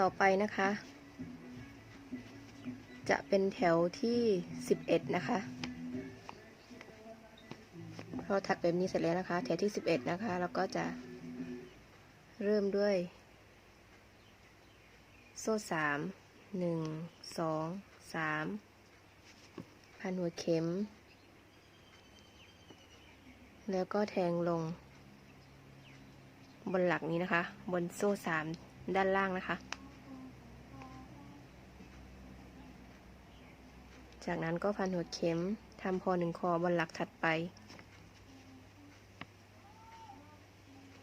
ต่อไปนะคะ จะเป็นแถวที่11นะคะพอถักแบบนี้เสร็จแล้วนะคะ แถวที่11นะคะเราก็จะเริ่มด้วย โซ่สามหนึ่งสองสามพันหัวเข็ม แล้วก็แทงลง บนหลักนี้นะคะ บนโซ่สามด้านล่างนะคะ จากนั้นก็พันหัวเข็มทำพอหนึ่งคอบนหลักถัดไป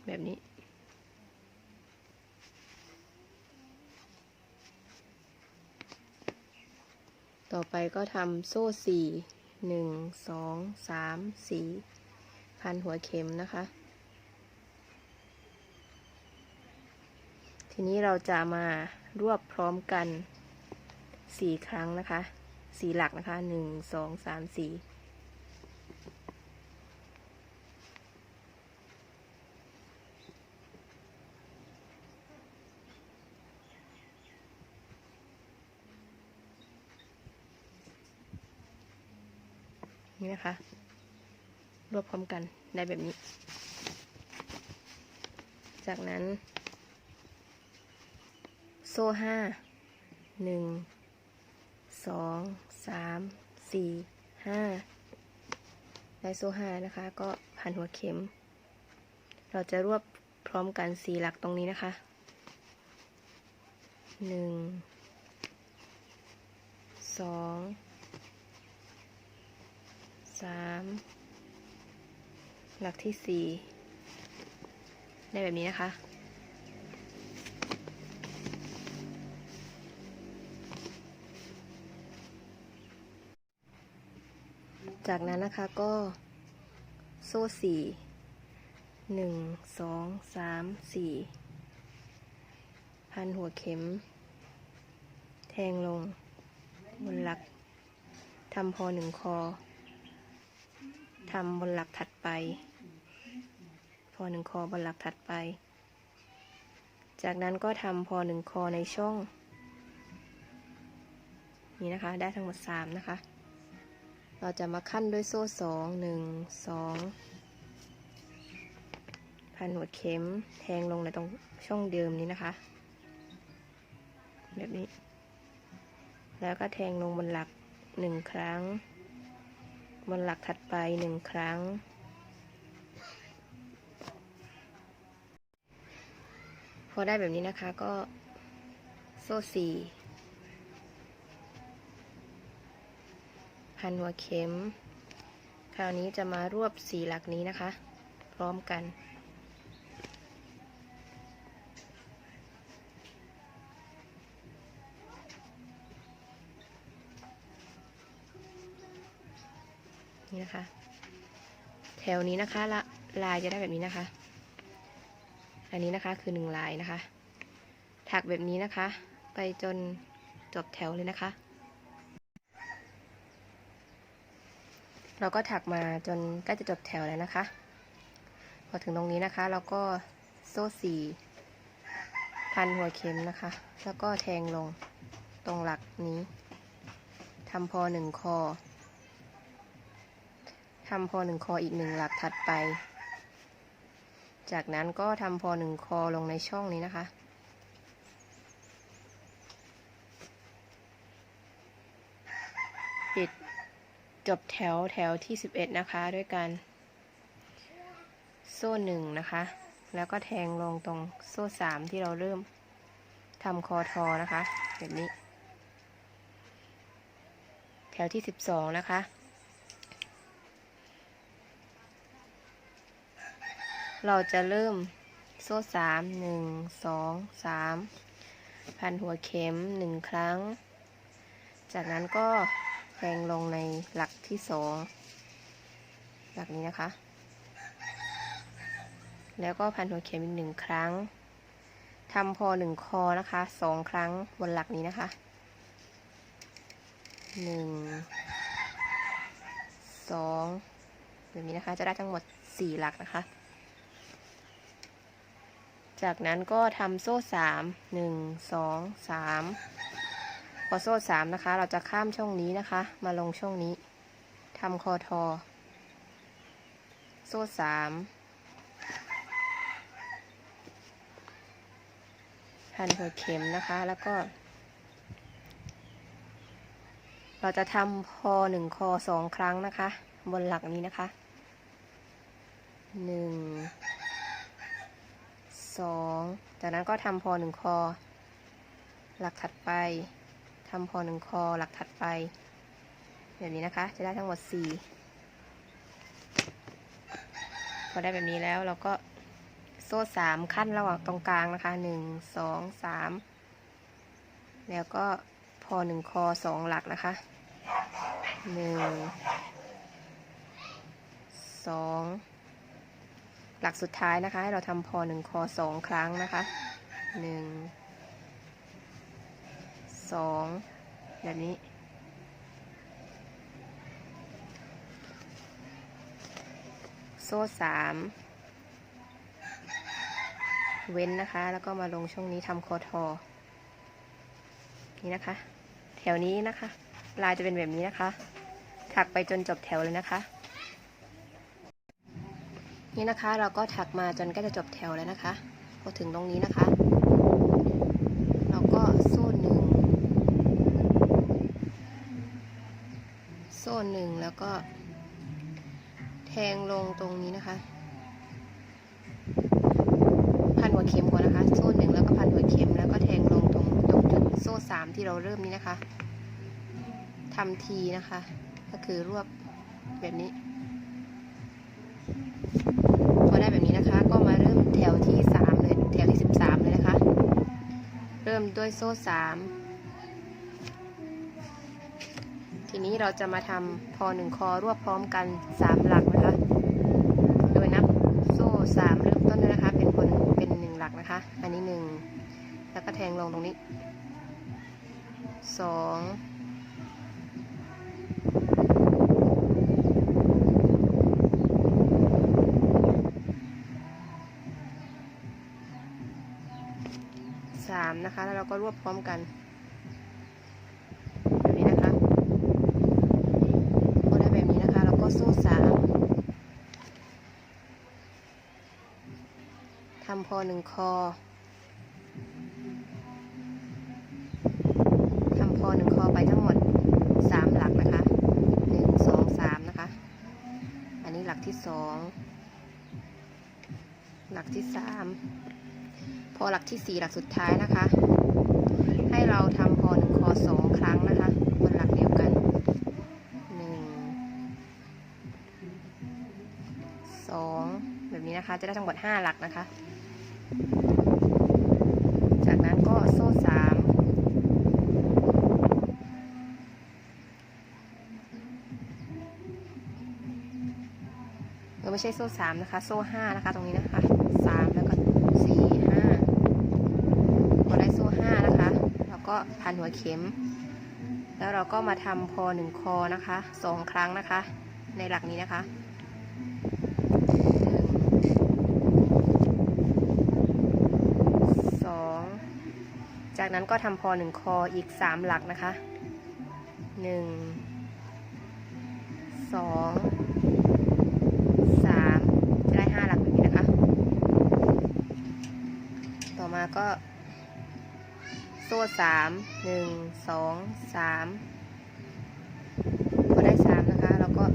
แบบนี้ ต่อไปก็ทำโซ่สี่หนึ่งสองสามสี่พันหัวเข็มนะคะ ทีนี้เราจะมารวบพร้อมกันสี่ครั้งนะคะ สี่หลักนะคะหนึ่งสองสามสี่นี่นะคะ รวบพร้อมกันได้แบบนี้ จากนั้น โซ่ห้าหนึ่งสอง สามสี่ห้าได้โซ่ห้านะคะ ก็พันหัวเข็ม เราจะรวบพร้อมกันสี่หลักตรงนี้นะคะหนึ่งสองสามหลักที่สี่ได้แบบนี้นะคะ จากนั้นนะคะก็โซ่สี่หนึ่งสองสามสี่พันหัวเข็ม แทงลง บนหลักทำพอหนึ่งคอทำบนหลักถัดไป พอหนึ่งคอบนหลักถัดไป จากนั้นก็ทำพอหนึ่งคอในช่อง นี่นะคะ ได้ทั้งหมดสามนะคะ เราจะมาขั้นด้วยโซ่สองหนึ่งสองพันหัวเข็มแทงลงในตรงช่องเดิมนี้นะคะ แบบนี้ แล้วก็แทงลงบนหลักหนึ่งครั้ง บนหลักถัดไปหนึ่งครั้ง พอได้แบบนี้นะคะก็โซ่สี่ พันหัวเข็ม คราวนี้จะมารวบสีหลักนี้นะคะ พร้อมกัน นี่นะคะ แถวนี้นะคะละลายจะได้แบบนี้นะคะ อันนี้นะคะคือหนึ่งลายนะคะ ถักแบบนี้นะคะ ไปจนจบแถวเลยนะคะ เราก็ถักมาจนใกล้จะจบแถวแล้วนะคะ พอถึงตรงนี้นะคะ เราก็โซ่สี่พันหัวเข็มนะคะ แล้วก็แทงลงตรงหลักนี้ทำพอหนึ่งคอทำพอหนึ่งคออีกหนึ่งหลักถัดไป จากนั้นก็ทำพอหนึ่งคอลงในช่องนี้นะคะ ปิด จบแถวแถวที่ 11 นะคะ ด้วยการโซ่หนึ่งนะคะ แล้วก็แทงลงตรงโซ่สามที่เราเริ่มทำคอทอนะคะ แบบนี้ แถวที่ 12 นะคะ เราจะเริ่มโซ่สามหนึ่งสองสามพันหัวเข็มหนึ่งครั้ง จากนั้นก็ แทงลงในหลักที่สองหลักนี้นะคะ แล้วก็พันหัวเข็มอีกหนึ่งครั้งทำพอหนึ่งคอนะคะสองครั้งบนหลักนี้นะคะหนึ่งสองแบบนี้นะคะจะได้ทั้งหมดสี่หลักนะคะ จากนั้นก็ทำโซ่สามหนึ่งสองสาม พอโซ่สามนะคะ เราจะข้ามช่องนี้นะคะ มาลงช่องนี้ทำคอทอ โซ่สามพันหัวเข็มนะคะ แล้วก็ เราจะทำพอหนึ่งคอสองครั้งนะคะ บนหลักนี้นะคะหนึ่งสองจากนั้นก็ทำพอหนึ่งคอ หลักถัดไป ทำพอหนึ่งคอหลักถัดไป แบบนี้นะคะ จะได้ทั้งหมดสี่พอได้แบบนี้แล้วเราก็โซ่สามขั้นระหว่างตรงกลางนะคะหนึ่งสองสามแล้วก็พอหนึ่งคอสองหลักนะคะหนึ่งสองหลักสุดท้ายนะคะ ให้เราทำพอหนึ่งคอสองครั้งนะคะหนึ่ง สองแบบนี้ โซ่สามเว้นนะคะ แล้วก็มาลงช่วงนี้ทำคอทอ นี่นะคะ แถวนี้นะคะ ลายจะเป็นแบบนี้นะคะ ถักไปจนจบแถวเลยนะคะ นี่นะคะเราก็ถักมาจนใกล้จะจบแถวแล้วนะคะ พอถึงตรงนี้นะคะ เราก็โซ่หนึ่ง โซ่หนึ่งแล้วก็แทงลงตรงนี้นะคะ พันหัวเข็มก่อนนะคะ โซ่หนึ่งแล้วก็พันหัวเข็มแล้วก็แทงลงตรงตรงจุดโซ่สามที่เราเริ่มนี้นะคะทำทีนะคะ ก็คือรวบแบบนี้พอได้แบบนี้นะคะ ก็มาเริ่มแถวที่สามเลยแถวที่สิบสามเลยนะคะ เริ่มด้วยโซ่สาม ทีนี้เราจะมาทำพอหนึ่งคอรวบพร้อมกันสามหลักนะคะ โดยนับโซ่สามเริ่มต้นด้วยนะคะ เป็นคนเป็นหนึ่งหลักนะคะ อันนี้หนึ่งแล้วก็แทงลงตรงนี้สองสามนะคะ แล้วเราก็รวบพร้อมกันแบบนี้นะคะพอได้แบบนี้นะคะเราก็โซ่สามทำ พอหนึ่งคอทำพอหนึ่งคอไปทั้งหมดสามหลักนะคะหนึ่งสองสามนะคะ อันนี้หลักที่สองหลักที่สามพอหลักที่สี่หลักสุดท้ายนะคะ ให้เราทำพอหนึ่งคอสองครั้งนะคะบนหลักเดียวกันหนึ่งสองแบบนี้นะคะ จะได้ทั้งหมดห้าหลักนะคะ จากนั้นก็โซ่สามเออไม่ใช่โซ่สามนะคะ โซ่ห้านะคะ ตรงนี้นะคะสามแล้วก็สี่ห้าพอได้โซ่ห้านะคะ เราก็พันหัวเข็ม แล้วเราก็มาทำพอหนึ่งคอนะคะสองครั้งนะคะ ในหลักนี้นะคะ สอง จากนั้นก็ทำพอหนึ่งคออีกสามหลักนะคะหนึ่งสองสามจะได้ห้าหลักแบบนี้นะคะ ต่อมาก็ โซ่สามหนึ่งสองสามพอได้สามนะคะ แล้วก็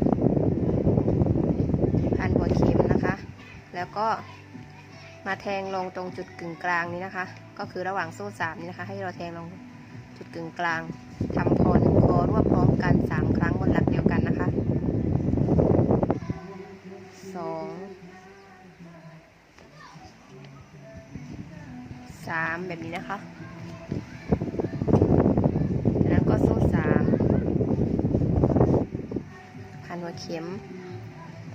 พันหัวเข็มนะคะ แล้วก็มาแทงลงตรงจุดกึ่งกลางนี้นะคะ ก็คือระหว่างโซ่สามนี้นะคะ ให้เราแทงลงจุดกึ่งกลางทำพอหนึ่งคอรวบพร้อมกันสามครั้งบนหลักเดียวกันนะคะสองสามแบบนี้นะคะจากนั้นก็โซ่สามพันหัวเข็ม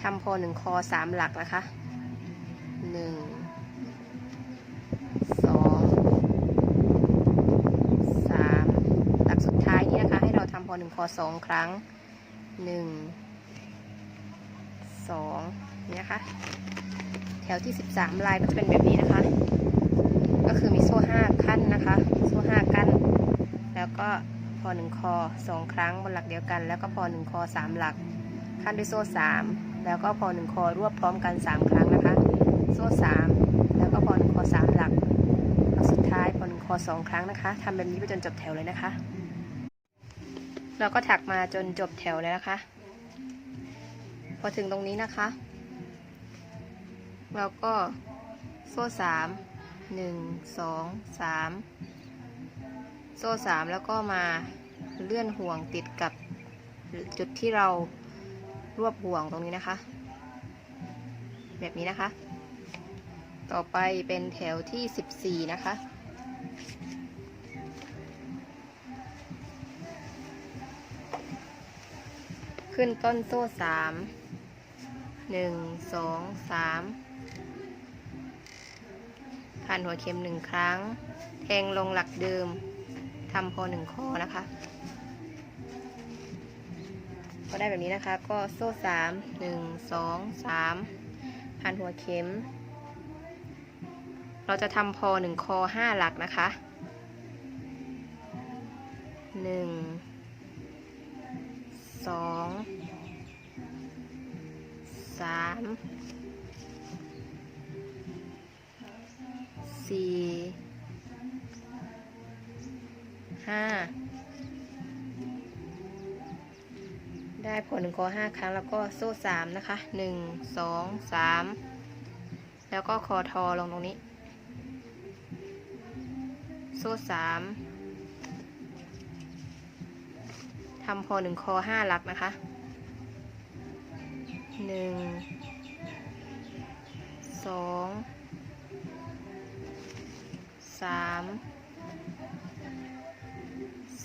ทำพอหนึ่งคอสามหลักนะคะ อหนึ่งคอสองครั้งหนึ่งสองนี่นะคะแถวที่สิบสามลายก็จะเป็นแบบนี้นะคะ ก็คือมีโซ่ห้าขั้นนะคะ โซ่ห้ากั้น แล้วก็พอหนึ่งคอสองครั้งบนหลักเดียวกัน แล้วก็พอหนึ่งคอสามหลัก ขั้นด้วยโซ่สามแล้วก็พอหนึ่งคอรวบพร้อมกันสามครั้งนะคะ โซ่สามแล้วก็พอหนึ่งคอสามหลักแล้วสุดท้ายพอหนึ่งคอสองครั้งนะคะทำแบบนี้ไปจนจบแถวเลยนะคะ เราก็ถักมาจนจบแถวเลยนะคะ พอถึงตรงนี้นะคะ เราก็โซ่สามหนึ่งสองสามโซ่สามแล้วก็มาเลื่อนห่วงติดกับจุดที่เรารวบห่วงตรงนี้นะคะ แบบนี้นะคะ ต่อไปเป็นแถวที่ 14 นะคะ ขึ้นต้นโซ่สามหนึ่งสองสามผ่านหัวเข็มหนึ่งครั้ง แทงลงหลักเดิมทำพอหนึ่งคอนะคะ ก็ได้แบบนี้นะคะ ก็โซ่สามหนึ่งสองสามผ่านหัวเข็ม เราจะทำพอหนึ่งคอห้าหลักนะคะหนึ่ง สองสามสี่ห้าได้ผลหนึ่งคอห้าครั้งแล้วก็โซ่สามนะคะหนึ่งสองสามแล้วก็คอทอลงตรงนี้ โซ่สาม ทำพอหนึ่งคอห้าหลักนะคะหนึ่งสองสาม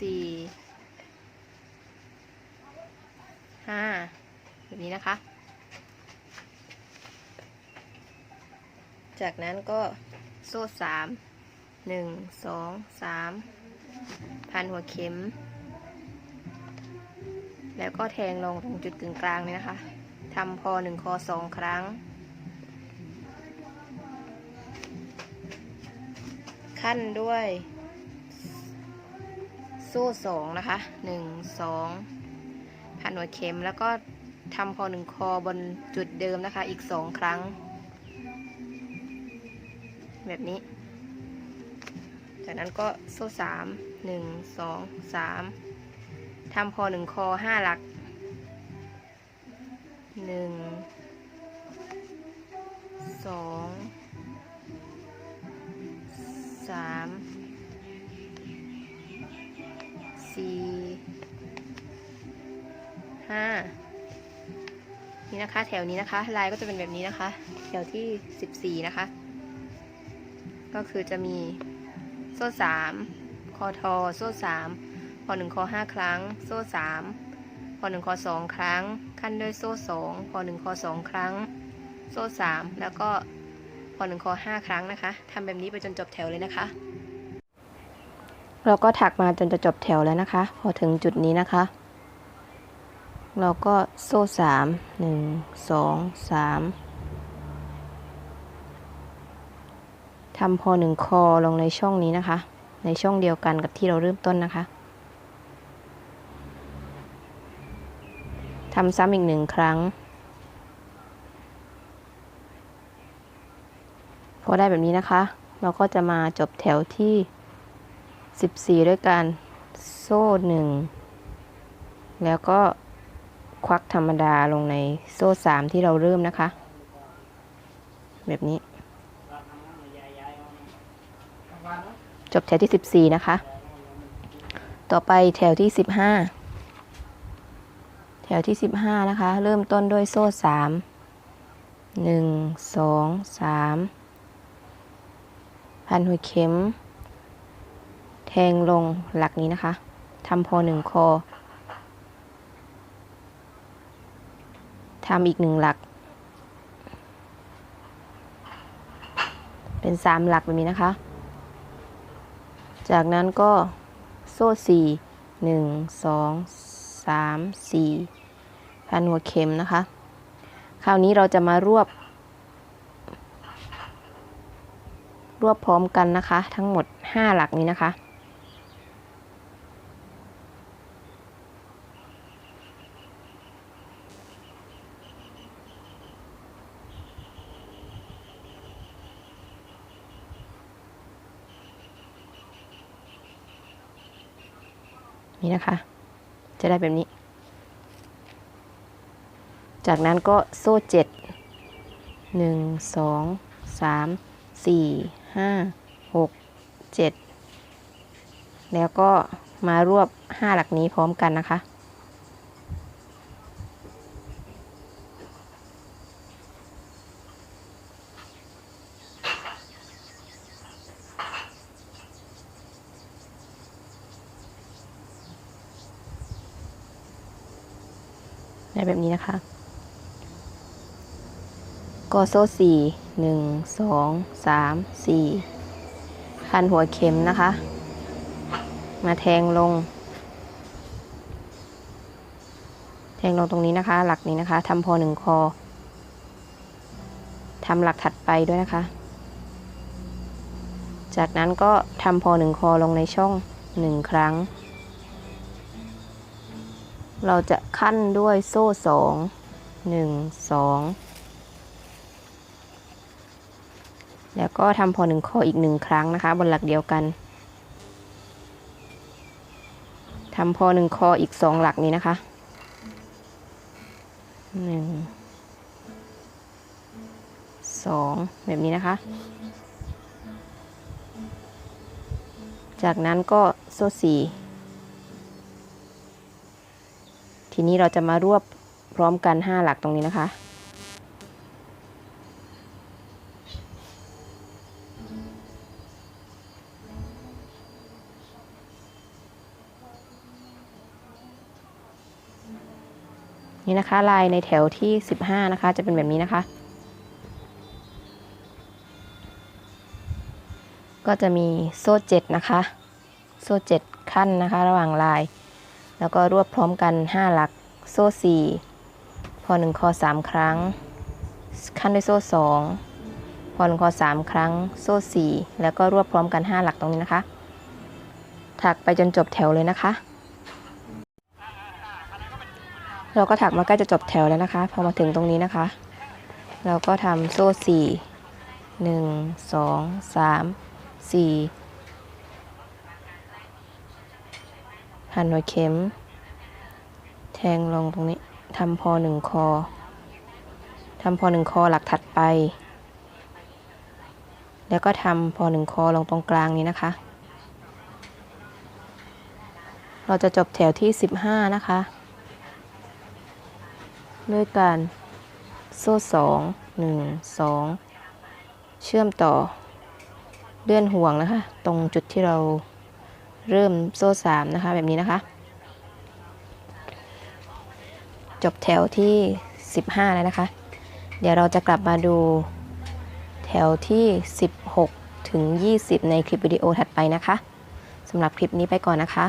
สี่ห้าแบบนี้นะคะ จากนั้นก็โซ่สามหนึ่งสองสามพันหัวเข็ม แล้วก็แทงลงตรงจุดกึ่งกลางเลยนะคะทำพอหนึ่งคอสองครั้ง ขั้นด้วย โซ่สองนะคะหนึ่งสองพันหัวเข็มแล้วก็ทำพอหนึ่งคอบนจุดเดิมนะคะ อีกสองครั้ง แบบนี้ จากนั้นก็โซ่สามหนึ่งสองสาม ทำพอหนึ่งคอห้าหลักหนึ่งสองสามสี่ห้านี่นะคะ แถวนี้นะคะ ลายก็จะเป็นแบบนี้นะคะ แถวที่สิบสี่นะคะ ก็คือจะมีโซ่สามคอทอโซ่สาม พอหนึ่งคอห้าครั้ง โซ่สามพอหนึ่งคอสองครั้ง ขั้นด้วยโซ่สองพอหนึ่งคอสองครั้ง โซ่สามแล้วก็พอหนึ่งคอห้าครั้งนะคะทำแบบนี้ไปจนจบแถวเลยนะคะ เราก็ถักมาจนจะจบแถวแล้วนะคะ พอถึงจุดนี้นะคะ เราก็โซ่สามหนึ่งสองสามทำพอหนึ่งคอลงในช่องนี้นะคะ ในช่องเดียวกันกับที่เราเริ่มต้นนะคะ ทำซ้ำอีกหนึ่งครั้ง พอได้แบบนี้นะคะ เราก็จะมาจบแถวที่ 14 ด้วยการโซ่หนึ่งแล้วก็ควักธรรมดาลงในโซ่สามที่เราเริ่มนะคะ แบบนี้ จบแถวที่ 14 นะคะ ต่อไปแถวที่ 15 แถวที่ 15 นะคะ เริ่มต้นด้วยโซ่ 3 1 2 3 พันหัวเข็ม แทงลงหลักนี้นะคะทำพอหนึ่งคอทำอีกหนึ่งหลัก เป็นสามหลักแบบนี้นะคะ จากนั้นก็โซ่สี่หนึ่งสอง สามสี่พันหัวเข็มนะคะ คราวนี้เราจะมารวบ รวบพร้อมกันนะคะ ทั้งหมด 5 หลักนี้นะคะ นี่นะคะ จะได้แบบนี้ จากนั้นก็โซ่เจ็ดหนึ่งสองสามสี่ห้าหกเจ็ดแล้วก็มารวบห้าหลักนี้พร้อมกันนะคะ ได้แบบนี้นะคะก็โซ่สี่หนึ่งสองสามสี่พันหัวเข็มนะคะ มาแทงลง แทงลงตรงนี้นะคะ หลักนี้นะคะทำพอหนึ่งคอทำหลักถัดไปด้วยนะคะ จากนั้นก็ทำพอหนึ่งคอลงในช่องหนึ่งครั้ง เราจะขั้นด้วยโซ่สองหนึ่งสองแล้วก็ทำพอหนึ่งข้ออีกหนึ่งครั้งนะคะ บนหลักเดียวกันทำพอหนึ่งคออีกสองหลักนี้นะคะหนึ่งสองแบบนี้นะคะ จากนั้นก็โซ่สี่ ทีนี้เราจะมารวบพร้อมกัน 5 หลักตรงนี้นะคะ นี่นะคะลายในแถวที่ 15 นะคะ จะเป็นแบบนี้นะคะ ก็จะมีโซ่7นะคะ โซ่7ขั้นนะคะ ระหว่างลาย แล้วก็รวบพร้อมกัน 5 หลัก โซ่ 4 พอ 1 คอ 3 ครั้ง ขั้นด้วยโซ่ 2 พอ 1 คอ 3 ครั้ง โซ่ 4 แล้วก็รวบพร้อมกัน 5 หลักตรงนี้นะคะ ถักไปจนจบแถวเลยนะคะ เราก็ถักมาใกล้จะจบแถวแล้วนะคะ พอมาถึงตรงนี้นะคะ เราก็ทำโซ่ 4 1 2 3 4 พันหัวเข็ม แทงลงตรงนี้ทำพอหนึ่งคอทำพอหนึ่งคอหลักถัดไป แล้วก็ทำพอหนึ่งคอลงตรงกลางนี้นะคะ เราจะจบแถวที่ 15 นะคะ ด้วยการโซ่สองหนึ่งสองเชื่อมต่อเลื่อนห่วงนะคะ ตรงจุดที่เรา เริ่มโซ่สามนะคะแบบนี้นะคะ จบแถวที่ 15 แล้วนะคะ เดี๋ยวเราจะกลับมาดูแถวที่ 16 ถึง 20 ในคลิปวิดีโอถัดไปนะคะสำหรับคลิปนี้ไปก่อนนะคะ